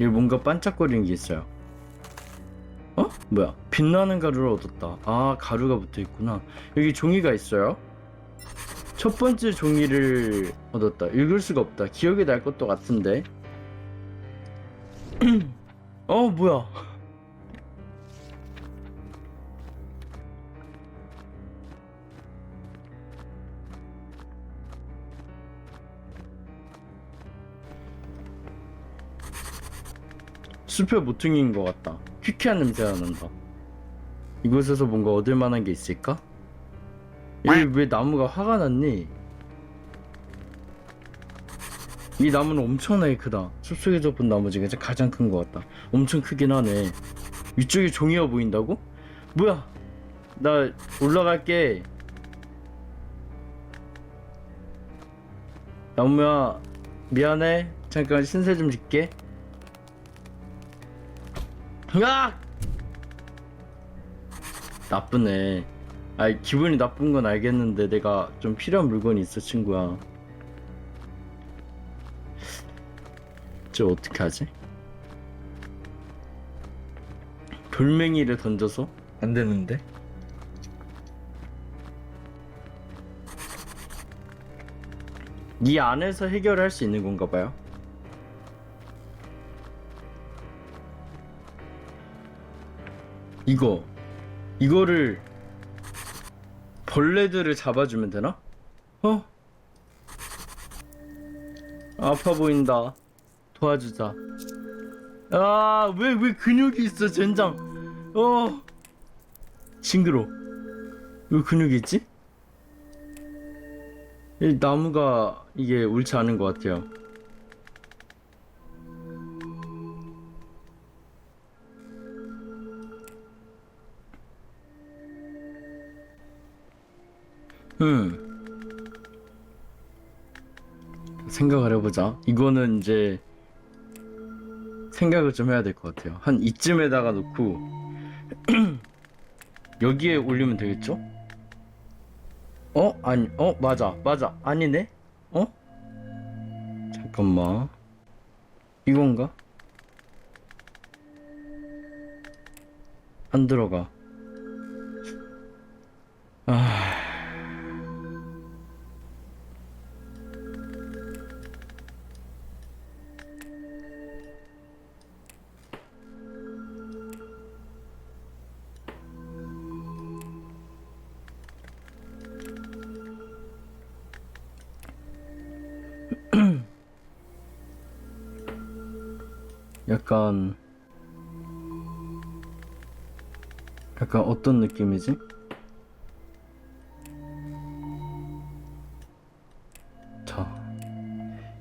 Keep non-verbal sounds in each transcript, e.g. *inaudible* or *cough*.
여기 뭔가 반짝거리는 게 있어요. 어? 뭐야? 빛나는 가루를 얻었다. 아, 가루가 붙어 있구나. 여기 종이가 있어요. 첫 번째 종이를 얻었다. 읽을 수가 없다. 기억이 날 것도 같은데. *clears throat* 어, 뭐야? 숲의 모퉁이인 것 같다. 퀴퀴한 냄새가 난다. 이곳에서 뭔가 얻을 만한 게 있을까? 여기 왜 나무가 화가 났니? 이 나무는 엄청나게 크다. 숲속에서 본 나무 중에서 가장 큰 것 같다. 엄청 크긴 하네. 위쪽에 종이가 보인다고? 뭐야? 나 올라갈게. 나무야, 미안해. 잠깐 신세 좀 짓게. 으악! 나쁘네. 아이 기분이 나쁜 건 알겠는데 내가 좀 필요한 물건이 있어 친구야. 저 어떻게 하지? 돌멩이를 던져서 안 되는데. 이 안에서 해결할 수 있는 건가 봐요. 이거 이거를 벌레들을 잡아주면 되나? 어? 아파 보인다. 도와주자. 아, 왜, 왜 근육이 있어, 젠장. 어. 징그러. 왜 근육이 있지? 이 나무가 이게 옳지 않은 것 같아요. 음. 생각을 해보자. 이거는 이제 생각을 좀 해야 될 것 같아요. 한 이쯤에다가 놓고 *clears throat* 여기에 올리면 되겠죠? 어? 아니, 어? 맞아, 맞아. 아니네? 어? 잠깐만. 이건가? 안 들어가. 아. 약간 약간 어떤 느낌이지? 자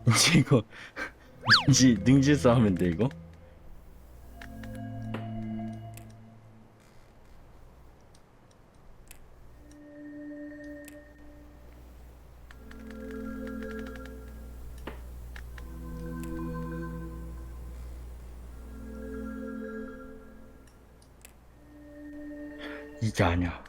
*laughs* 이제 이거 왠지 능지 싸움인데 이거? 이게 아니야.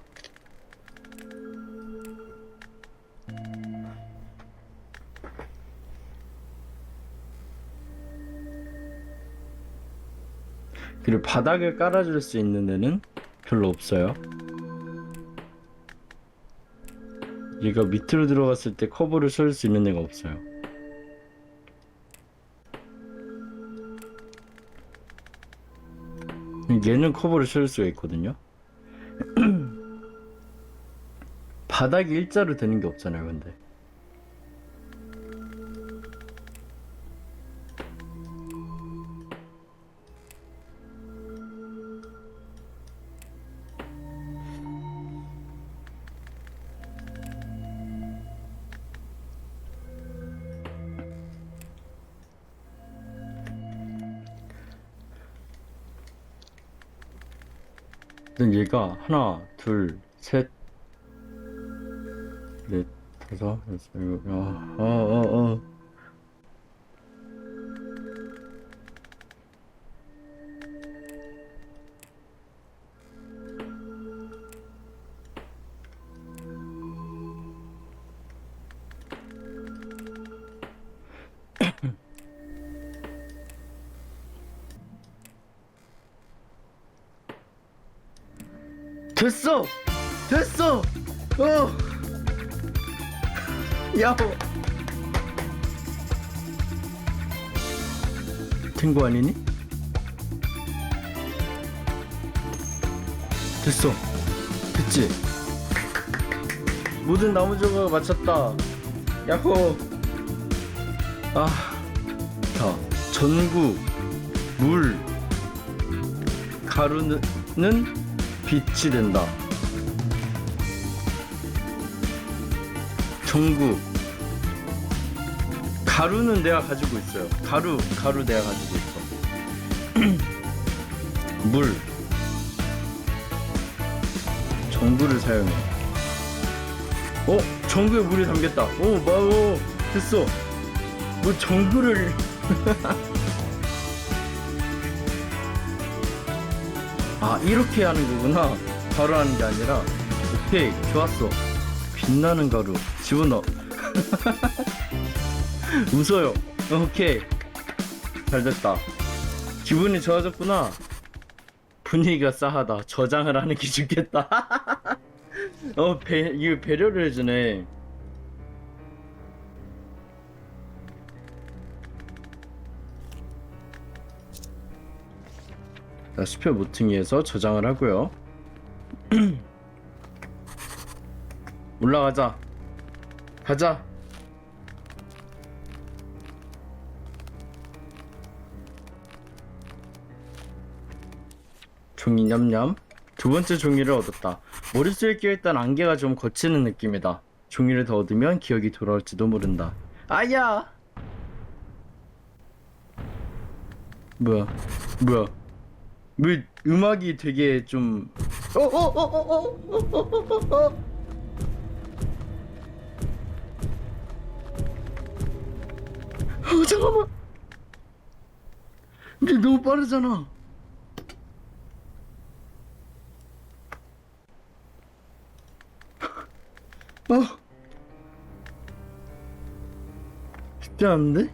그리고 바닥을 깔아줄 수 있는 데는 별로 없어요. 얘가 밑으로 들어갔을 때 커버를 쏠 수 있는 데가 없어요. 얘는 커버를 쏠 수가 있거든요. 바닥이 일자로 되는 게 없잖아요, 근데. 일단 얘가 하나, 둘, 셋, 넷, 다섯, 여섯, 일곱, 아, 아, 아, 아. 됐어! 됐어! 어! 야호! 된거 아니니? 됐어. 됐지? 모든 나무 조각 맞췄다. 야호! 아, 자, 전구, 물, 가루는 빛이 된다. 전구, 가루는 내가 가지고 있어요. 가루, 가루 내가 가지고 있어. *clears throat* 물, 전구를 사용해. 어, 전구에 물이 담겼다. 오, 마오, 됐어. 뭐 전구를 *laughs* 아 이렇게 하는 거구나 바로 하는 게 아니라 오케이 좋았어 빛나는 가루. 집어넣어 *laughs* 웃어요. 오케이. 잘 됐다. 기분이 좋아졌구나. 분위기가 싸하다. 저장을 하는 게 좋겠다. *laughs* 어 배, 이거 배려를 해주네. 자, 수표 모퉁이에서 저장을 하고요. *clears throat* 올라가자. 가자. 종이 냠냠. 두 번째 종이를 얻었다. 머릿속에 끼어있던 안개가 좀 거치는 느낌이다. 종이를 더 얻으면 기억이 돌아올지도 모른다. 아야! 뭐야? 뭐야? 왜 음악이 되게 좀 어 어 어 어 어 어 어 어 어 어 잠깐만. 근데 너무 빠르잖아. 어? 쉽지 않은데?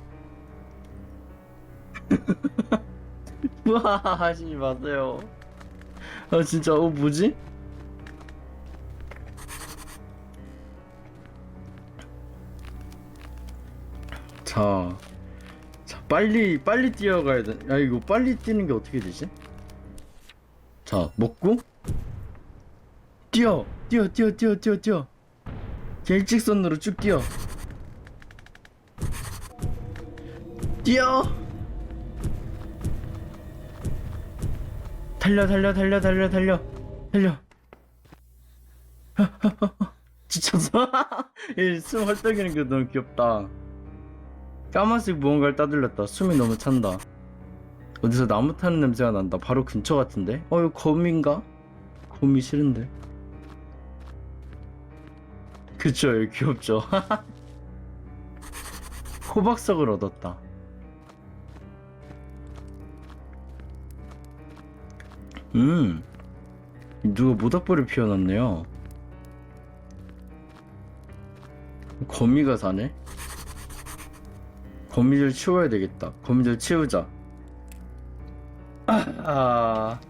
*laughs* 우와 하시지 마세요. 아 진짜 어 뭐지? 자, 자 빨리 빨리 뛰어가야 돼. 야 이거 빨리 뛰는 게 어떻게 되지? 자 먹고. 뛰어 뛰어 뛰어 뛰어 뛰어 뛰어. 일직선으로 쭉 뛰어. 뛰어. 달려 달려 달려 달려 달려. 달려. *laughs* 지쳤어 *laughs* 이숨 헐떡이는 게 너무 귀엽다 까만색 무언가를 따돌렸다. 숨이 너무 찬다. 어디서 나무 타는 냄새가 난다. 바로 근처 같은데? 어 이거 거미인가? 거미 싫은데? 그쵸 이거 귀엽죠? *laughs* 호박석을 얻었다. 음, 누가 모닥불을 피워놨네요. 거미가 사네? 거미줄 치워야 되겠다. 거미줄 치우자. 아, 아.